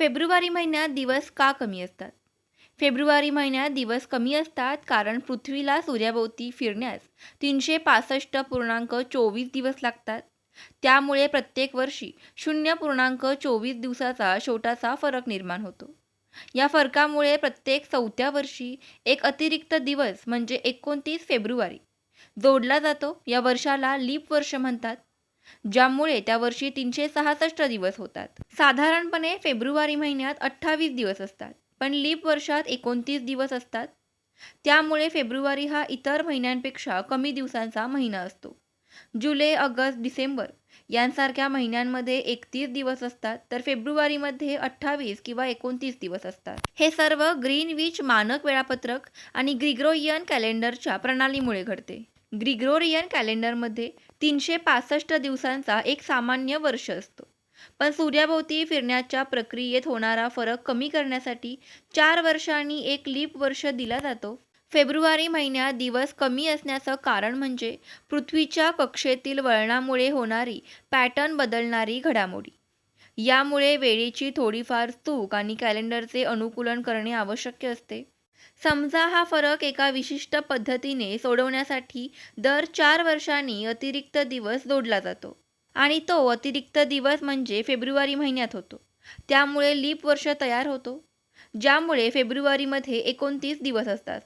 February महिन्यात दिवस का कमी असतात? फेब्रुवारी महिन्यात दिवस कमी असतात कारण पृथ्वीला सूर्याभोवती फिरण्यास तीनशे पासष्ट पूर्णांक चोवीस दिवस लागतात. त्यामुळे प्रत्येक वर्षी शून्य पूर्णांक चोवीस दिवसाचा छोटासा फरक निर्माण होतो. या फरकामुळे प्रत्येक चौथ्या वर्षी एक अतिरिक्त दिवस म्हणजे एकोणतीस फेब्रुवारी जोडला जातो. या वर्षाला लीप वर्ष म्हणतात. ज्यामुळे त्या वर्षी तीनशे सहासष्ट दिवस होतात. साधारणपणे फेब्रुवारी महिन्यात अठ्ठावीस दिवस असतात पण लीप वर्षात एकोणतीस दिवस असतात. त्यामुळे फेब्रुवारी हा इतर महिन्यांपेक्षा कमी दिवसांचा महिना असतो. जुलै ऑगस्ट डिसेंबर यांसारख्या महिन्यांमध्ये एकतीस दिवस असतात तर फेब्रुवारीमध्ये अठ्ठावीस किंवा एकोणतीस दिवस असतात. हे सर्व ग्रीनविच मानक वेळापत्रक आणि ग्रिग्रोयन कॅलेंडरच्या प्रणालीमुळे घडते. ग्रिग्रोरियन कॅलेंडरमध्ये तीनशे पासष्ट दिवसांचा एक सामान्य वर्ष असतो. पण सूर्याभोवती फिरण्याच्या प्रक्रियेत होणारा फरक कमी करण्यासाठी चार वर्षांनी एक लीप वर्ष दिला जातो. फेब्रुवारी महिन्यात दिवस कमी असण्याचं कारण म्हणजे पृथ्वीच्या कक्षेतील वळणामुळे होणारी पॅटर्न बदलणारी घडामोडी. यामुळे वेळेची थोडीफार चूक आणि कॅलेंडरचे अनुकूलन करणे आवश्यक असते. समजा हा फरक एका विशिष्ट पद्धतीने सोडवण्यासाठी दर चार वर्षांनी अतिरिक्त दिवस जोडला जातो आणि तो अतिरिक्त दिवस म्हणजे फेब्रुवारी महिन्यात होतो. त्यामुळे लीप वर्ष तयार होतो ज्यामुळे फेब्रुवारीमध्ये एकोणतीस दिवस असतात.